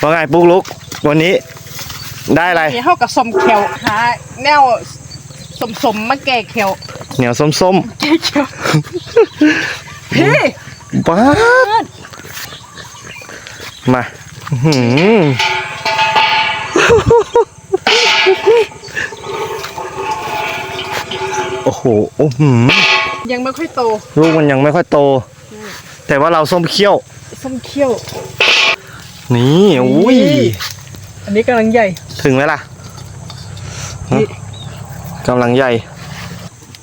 ว่าไงปุ๊กลุก วันนี้ได้อะไรนี่เข้ากับสมเขียวหาแนวสมสมๆมาแก่เขียวเหนียวส้มแก่เขียวพี่ๆบ้าดมาอื้อหือโอ้โหโอ้โหอยังไม่ค่อยโต ลูกมันยังไม่ค่อยโต แต่ว่าเราส้มเขี้ยว ส้มเขียว นี่อุ้ยนี่อันนี้กำลังใหญ่ ถึงไหมล่ะนี่กำลังใหญ่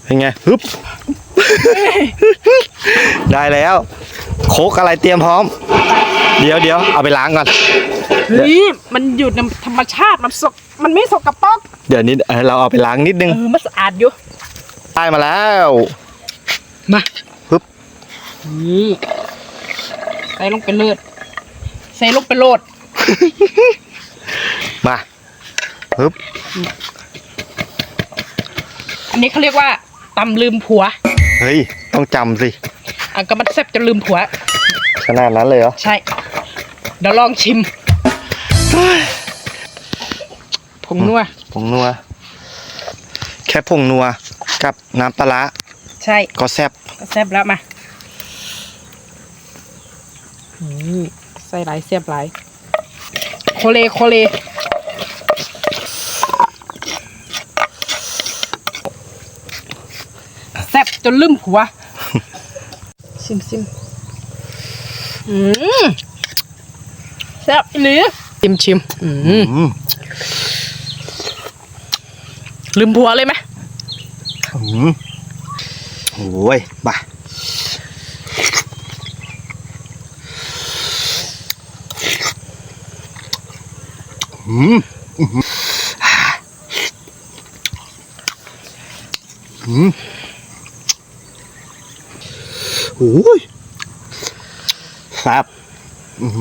เป็นไงฮึบได้แล้ว โคกอะไรเตรียมพร้อม เดี๋ยวเดี๋ยวเอาไปล้างก่อนเฮ้ยมันอยู่ในธรรมชาติมันสกมันไม่สกปรกเดี๋ยวนี้เออเราเอาไปล้างนิดนึงเออมันสะอาดอยู่ได้มาแล้วมาปึ๊บนี่ใส่ลงไปเลือด ใส่ลงไปโลด มาฮึบอันนี้เขาเรียกว่าตำลืมผัว เฮ้ย ต้องจำสิอะก็มันแซ่บจนลืมผัว ขนาดนั้นเลยเหรอ ใช่ เดี๋ยวลองชิมผงนัวผงนัว แค่ผงนัวกับน้ำปลาร้าใช่ ก็แซ่บก็แซ่บแล้วมาอืม ใส่หลายแซ่บหลายโคเลโคเลแซ่บจนลืมผัวซิมซิมอืมแซ่บอีหรือชิมชิมอืมอืมลืมผัวเลยไหมอืมโอ้ยมา อืมอืมโอ้ยครับอืม